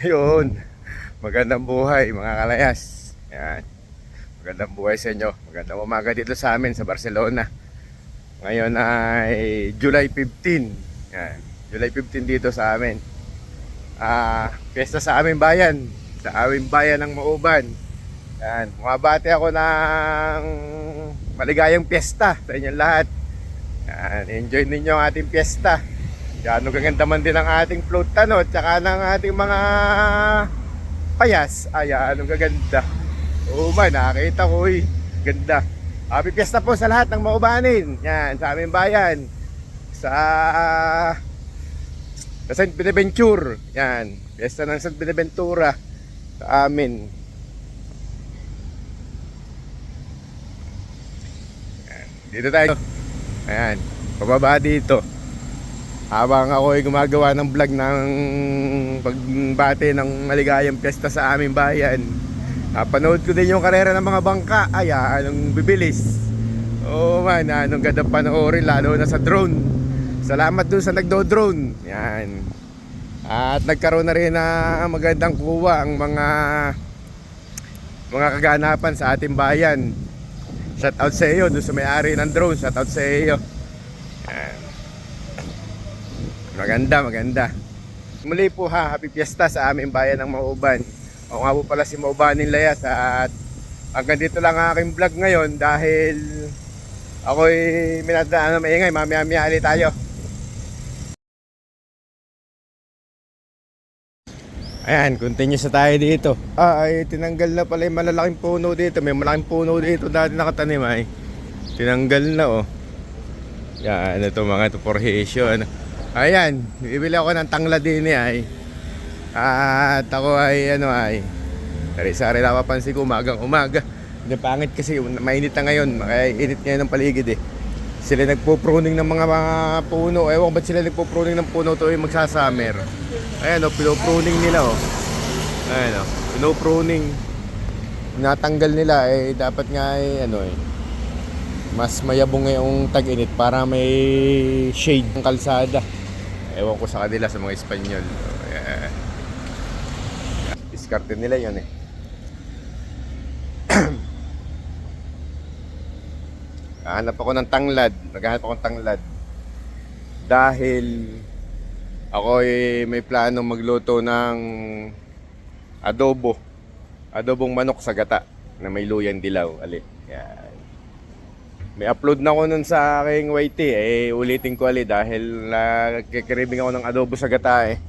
Yun. Magandang buhay mga kalayas. Yan. Magandang buhay sa inyo. Magandang umaga dito sa amin sa Barcelona. Ngayon ay July 15. Yan. July 15 dito sa amin. Ah, piyesta sa aming bayan. Sa aming bayan ng Mauban. Yan. Bumabati ako ng maligayang piyesta sa inyong lahat. Yan. Enjoy ninyo ang ating piyesta. Gano'ng gaganda man din ang ating float tanot tsaka ng ating mga payas. Ay, anong gaganda. Oo man, nakakita ko eh. Ganda. Happy Fiesta po sa lahat ng maubanin. Yan, sa aming bayan. Sa sa San Benaventure. Yan, Fiesta ng San Benaventura sa amin. Yan, dito tayo. Ayan, pababa dito. Habang ako ay gumagawa ng vlog ng pagbate ng maligayang piyesta sa aming bayan. Napanood ko din yung karera ng mga bangka. Ay, anong bibilis. Oo man, anong ganda panoorin lalo na sa drone. Salamat dun sa nagdo-drone. Yan. At nagkaroon na rin na magandang kuha ang mga mga kaganapan sa ating bayan. Shout out sa iyo doon sa may-ari ng drone. Shout out sa iyo. Yan. Maganda, maganda. Muli po ha, happy fiesta sa aming bayan ng Mauban. Ako nga po pala si Maubanin Layas at hanggang dito lang ang aking vlog ngayon dahil ako'y minadaan na maingay, mamaya-maya ulit tayo. Ayan, continue sa tayo dito. Ah, ay, tinanggal na pala yung malalaking puno dito. May malaking puno dito dati nakatanim ay. Tinanggal na oh. Yan, ito mga ito forhation. Ayan, bibili ako ng tangla din eh ay. At ako ay ano ay. Sari-sari napapansin ko umagang umaga. Hindi pangit kasi mainit na ngayon. Kaya init ngayon ng paligid eh. Sila nagpo-pruning ng mga, mga puno. Ewan ko ba't sila nagpo-pruning ng puno to yung magsasummer. Ayan o, pino-pruning nila o. Ayan o, pino-pruning. Natanggal nila eh, dapat nga eh, ano eh. Mas mayabong ngayong tag-init para may shade ng kalsada. Ewan ko sa kanila sa mga Espanyol. Yeah. Diskarte nila yun eh. Hanap ako ng tanglad. Naghahanap ako ng tanglad. Dahil ako ay may plano magluto ng adobo. Adobong manok sa gata na may luyan dilaw. Ali. Yan. May upload na ako nun sa aking YT. Eh, ulitin ko ali dahil nagkikribing ako ng adobo sa gata eh.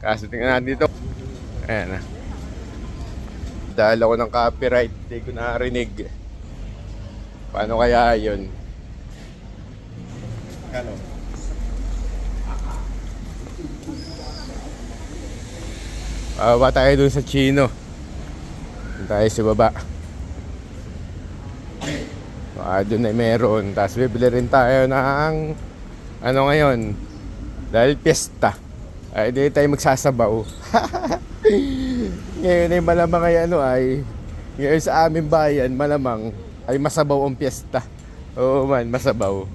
Kaso tingnan natin dito. Ayan na. Dahil ako ng copyright, hindi ko narinig. Paano kaya yun? Ano? Bababa tayo dun sa Chino. Dun tayo sa baba. Baka dun ay meron. Tapos bibili rin tayo ng ano ngayon. Dahil piyesta. Ay, di tayo magsasabaw. ngayon ay malamang ay ano ay ngayon sa aming bayan malamang ay masabaw ang piyesta. Oo man, masabaw.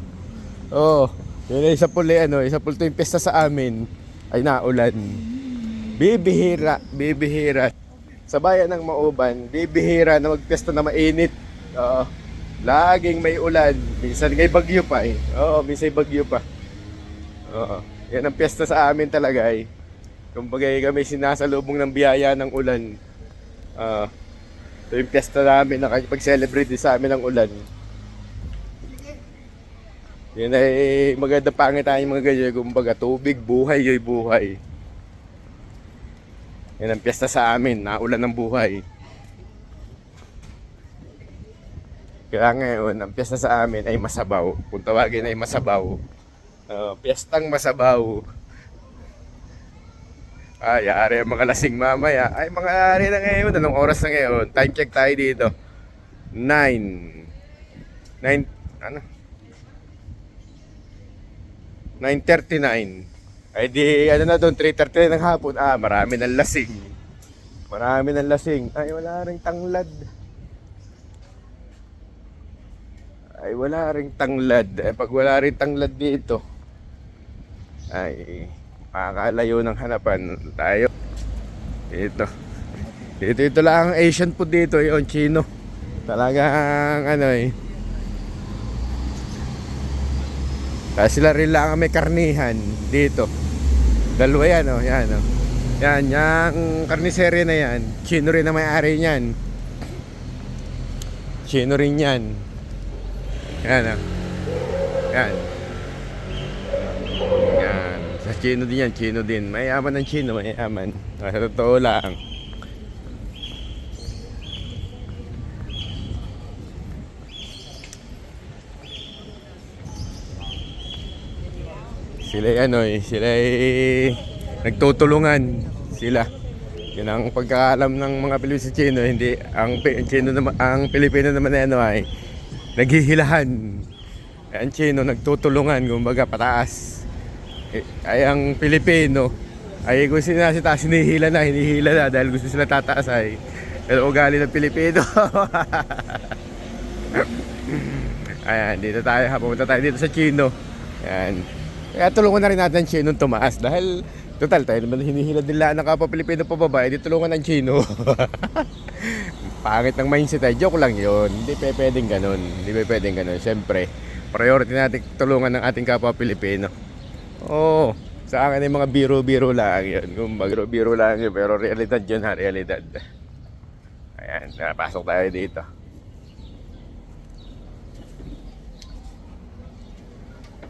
Oo. Yun ay isa puli ano, isa puli yung piyesta sa amin ay naulan. Bibihira, bibihira. Sa bayan ng Mauban, bibihira na magpiyesta na mainit. Oo. Laging may ulan. Minsan may bagyo pa eh. Oo, minsan may bagyo pa. Oo. Yan ang piyesta sa amin talaga eh. Kumbaga eh, kami sinasalubong ng biyaya ng ulan. Ah. ito yung piyesta namin na pag-celebrate sa amin ng ulan. Yan ay maganda pangit tayo mga ganyan. Kumbaga tubig, buhay yo'y buhay. Yan ang piyesta sa amin, naulan ng buhay. Kaya ngayon, ang piyesta sa amin ay masabaw. Kung tawagin ay masabaw. Uh, piyestang masabaw. Ay, ari ang mga lasing mamaya. Ay, mga ari na ngayon. Anong oras na ngayon? Time check tayo dito. 9. 9, ano? 9.39. Ay di, ano na doon, 3.39 ng hapon. Ah, marami ng lasing. Marami ng lasing. Ay, wala ring tanglad. Ay, wala ring tanglad. Eh, pag wala ring tanglad dito, ay, makakalayo ng hanapan tayo. Dito. Dito, ito lang ang Asian food dito, yung Chino. Talagang ano eh. Kaya sila rin lang ang may karnihan dito. Dalawa yan, oh. Yan, oh. Yan, yung karniserya na yan. Chino rin ang may-ari niyan. Chino rin yan. Yan, oh. Yan. Yan. Sa Chino din yan, Chino din. Mayaman ng Chino, mayaman. Sa totoo lang. Sila ano eh, sila eh, nagtutulungan sila. Yun ang pagkaalam ng mga Pilipino sa Chino, hindi ang Chino naman ang Pilipino naman na ano ay naghihilahan. Ang Chino nagtutulungan, kumbaga pataas. Eh, ay ang Pilipino ay kung sila sa taas hinihila na, hinihila na dahil gusto sila tataas ay. Pero ugali ng Pilipino. Ayan, dito tayo. Pupunta tayo dito sa Chino. Ayan. Kaya tulungan na rin natin ang Chino tumaas dahil total tayo naman hinihilad nila ng kapwa Pilipino pababa, edi tulungan ng Chino. Pangit ng mindset ay joke lang yon. Hindi pe pwedeng ganun. Hindi pe pwedeng ganun. Siyempre, priority natin tulungan ng ating kapwa Pilipino. Oo. Sa akin ay mga biro-biro lang yun. Kung biro-biro lang yun, pero realidad yun ha, realidad. Ayan, napasok tayo dito.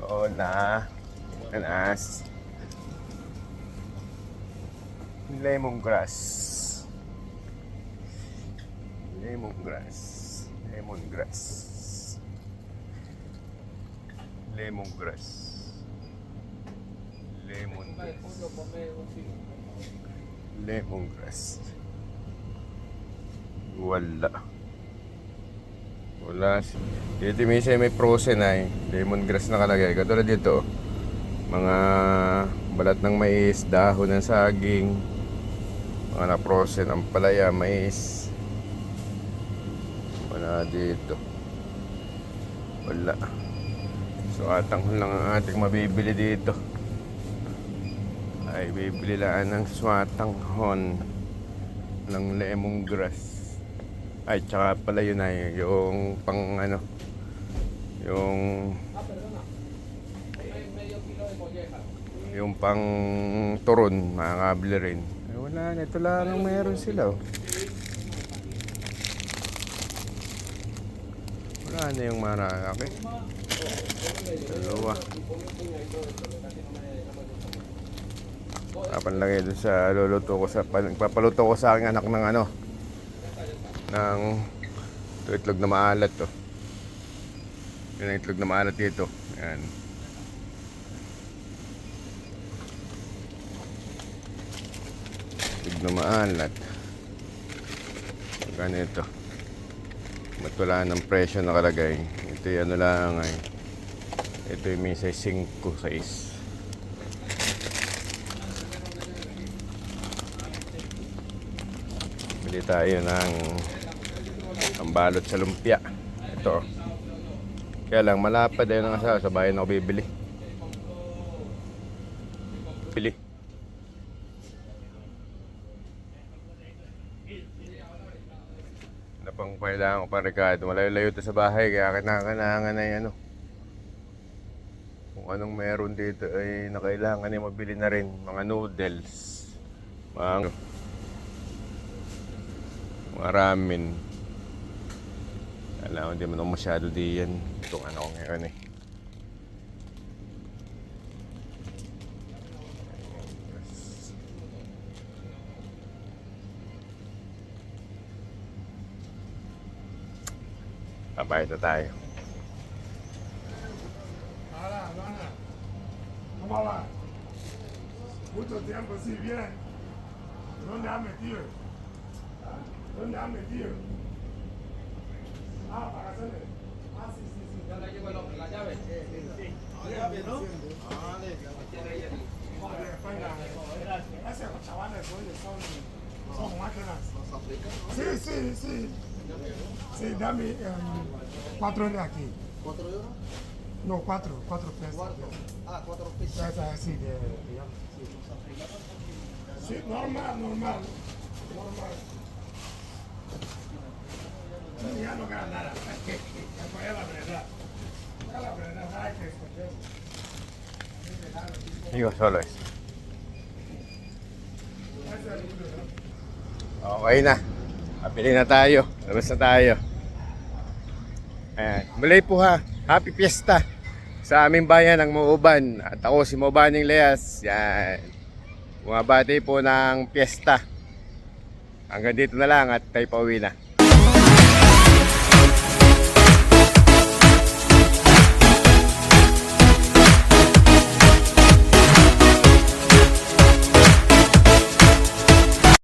Hola. Anas. Lemongrass. Lemongrass. Lemongrass. Lemongrass. Lemongrass. Lemongrass. Wala. Wala. Dito minsan may frozen ay lemongrass nakalagay. Katulad dito, mga balat ng mais, dahon ng saging, mga na-frozen, ang palaya, mais. Wala dito. Wala. So atang lang ang ating mabibili dito. Ay bibili lang ng swatang hon ng lemongrass. Ay, tsaka pala yun ay yung pang ano, yung yung pang turon, makakabili rin. Wala na, ito lang ang meron sila. Oh. Wala na yung marami. Dalawa. Papanlagay doon sa luluto ko sa papaluto ko sa aking anak ng ano ng itlog na maalat to. Yun ang itlog na maalat dito. Yan. Itlog na maalat. Ganito. Ba't wala ng presyo nakalagay? Ito yung ano lang ay. Ito yung size 5 size. Bili tayo ng pambalot sa lumpia. Ito. Kaya lang malapad ayun ang asawa sa bayan ako bibili. Bili. Ano pang kailangan ko pa? Malayo-layo to sa bahay kaya kailangan na ano. Kung anong meron dito ay nakailangan ay mabili na rin. Mga noodles. Mga mga ramen. Alam ko, hindi mo masyado di yan. Itong ano ko ngayon eh. Na tayo. Hola, Luana. ¿Cómo va? Mucho tiempo, sí, bien. ¿Dónde has metido? ¿Dónde has metido? Ah, para hacerle. Ah, sí, sí, sí. Ya la llevo la llave. Sí, sí. La llave, ¿no? Vale. Vale, España. Esos chavales, oye, son, son máquinas. Sí, sí, sí. Sí, dame em, cuatro de aquí. ¿Cuatro euros? No, cuatro, cuatro pesos. Cuatro. Ah, cuatro pesos. Esa así de. Sí, normal, normal. Normal. Ya no gana nada. Es la verdad. Es la verdad, hay que escoger. Digo, solo es. Okay na. Kapili na tayo. Labas na tayo. Ayan. Muli po ha. Happy Fiesta sa aming bayan ng Muuban. At ako si Muubaning Leas. Yan. Bumabati po ng Fiesta. Hanggang dito na lang at tayo pauwi na.